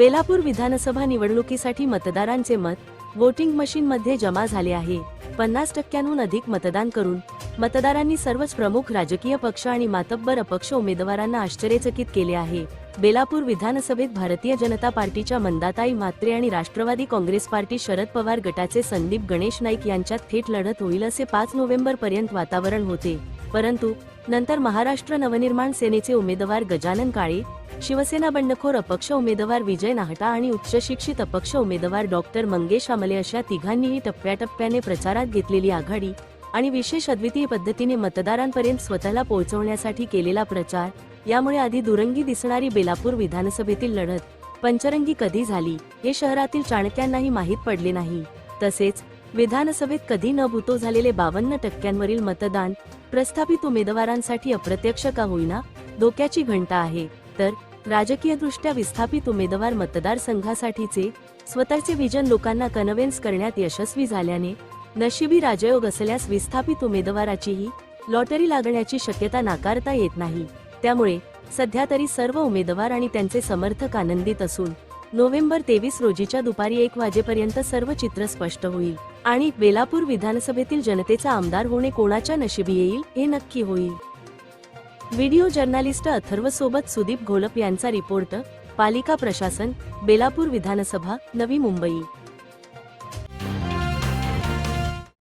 बेलापूर विधानसभा निवडणुकीसाठी मतदारांचे मत वोटिंग मशीनमध्ये जमा झाले आहे. पन्नास टक्क्यांहून अधिक मतदान करून मतदारांनी सर्वच प्रमुख राजकीय पक्ष आणि मातब्बर अपक्ष उमेदवारांना आश्चर्यचकित केले आहे. बेलापूर विधानसभेत भारतीय जनता पार्टीच्या मंदाताई म्हात्रे आणि राष्ट्रवादी काँग्रेस पार्टी शरद पवार गटाचे संदीप गणेश नाईक यांच्यात थेट लढत होईल असे पाच नोव्हेंबर पर्यंत वातावरण होते. परंतु नंतर महाराष्ट्र नवनिर्माण सेनेचे उमेदवार गजानन काळे शिवसेना बंडखोर अपक्ष उमेदवार विजय नाहटा आणि उच्च शिक्षित अपक्ष उमेदवार डॉक्टर मंगेश आमले अशा तिघांनीही टप्प्याटप्प्याने प्रचारात घेतलेली आघाडी आणि विशेष अद्वितीय पद्धतीने मतदारांपर्यंत स्वतःला पोहोचवण्यासाठी केलेला प्रचार यामुळे आधी दुरंगी दिसणारी बेलापूर विधानसभेतील लढत पंचरंगी कधी झाली हे शहरातील चाणक्यांनाही माहीत पडले नाही. तसेच विधानसभेत कधी न भूतो झालेले बावन्न टक्क्यांवरील मतदान प्रस्थापित उमेदवारांसाठी अप्रत्यक्ष का होईना धोक्याची घंटा आहे. तर राजकीयदृष्ट्या विस्थापित उमेदवार मतदारसंघासाठीचे स्वतःचे विजन लोकांना कन्व्हेन्स करण्यात यशस्वी झाल्याने नशिबी राजयोग असल्यास विस्थापित उमेदवाराचीही लॉटरी लागण्याची शक्यता नाकारता येत नाही. त्यामुळे सध्या तरी सर्व उमेदवार आणि त्यांचे समर्थक आनंदित असून नोव्हेंबर तेवीस रोजीच्या दुपारी एक वाजेपर्यंत सर्व चित्र स्पष्ट होईल. आणि बेलापूर विधानसभेतील जनतेचा आमदार होणे कोणाच्या नशिबी येईल हे नक्की होईल. व्हिडिओ जर्नालिस्ट अथर्व सोबत सुदीप घोलप यांचा रिपोर्ट पालिका प्रशासन बेलापूर विधानसभा नवी मुंबई.